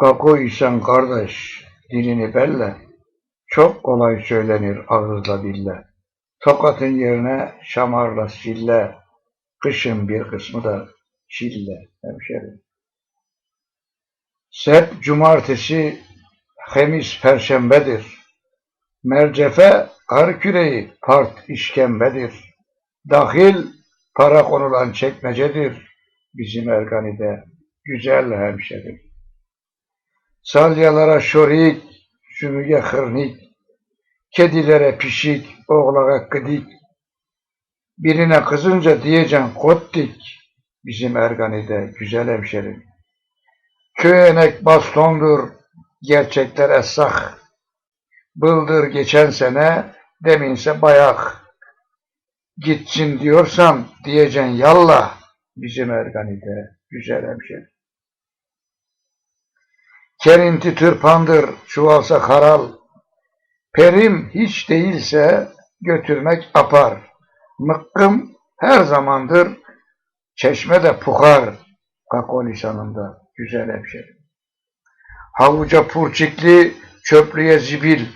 Kakoysan kardeş, dilini belle, çok kolay söylenir ağızla dille. Tokatın yerine şamarla sille, kışın bir kısmı da çille hemşerim. Sert cumartesi, hemis perşembedir. Mercefe, kar küreği, part işkembedir. Dahil, para konulan çekmecedir. Bizim Ergani'de güzel hemşerim. Salyalara şorik, sümüge hırnik, kedilere pişik, oğlağa gıdik. Birine kızınca diyeceksin kottik, bizim Ergani'de güzel hemşerim. Köyenek bastondur, gerçekler essak. Bıldır geçen sene, deminse bayak. Gitsin diyorsan diyeceksin yallah, bizim Ergani'de güzel hemşerim. Kerinti tırpandır, çuvalsa karal. Perim hiç değilse götürmek apar. Mıkkım her zamandır, çeşme de pukar. Kakol lisanında güzel hemşerim. Havuca purçikli, çöplüğe zibil.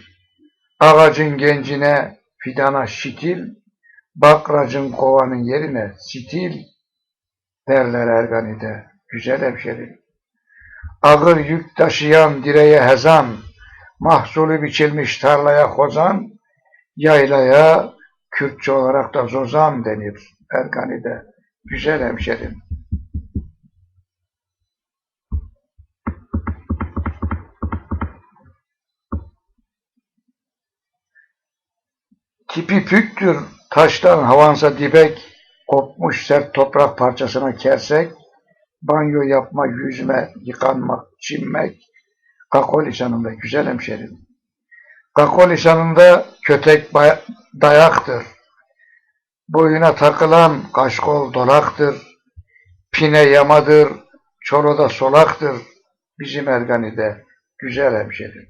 Ağacın gencine fidana şitil. Bakracın kovanın yerine sitil. Derler Ergani'de güzel hemşerim. Ağır yük taşıyan direğe hezan, mahsulü biçilmiş tarlaya hozan, yaylaya Kürtçe olarak da zozan denir Ergani'de. Güzel hemşerim. Tipi püktür, taştan havansa dibek, kopmuş sert toprak parçasına kersek, banyo yapma, yüzme, yıkanmak, çimmek. Kakol lisanında güzel hemşerim. Kakol lisanında kötek dayaktır. Boyuna takılan kaşkol dolaktır. Pine yamadır, çoroda solaktır. Bizim erganide güzel hemşerim.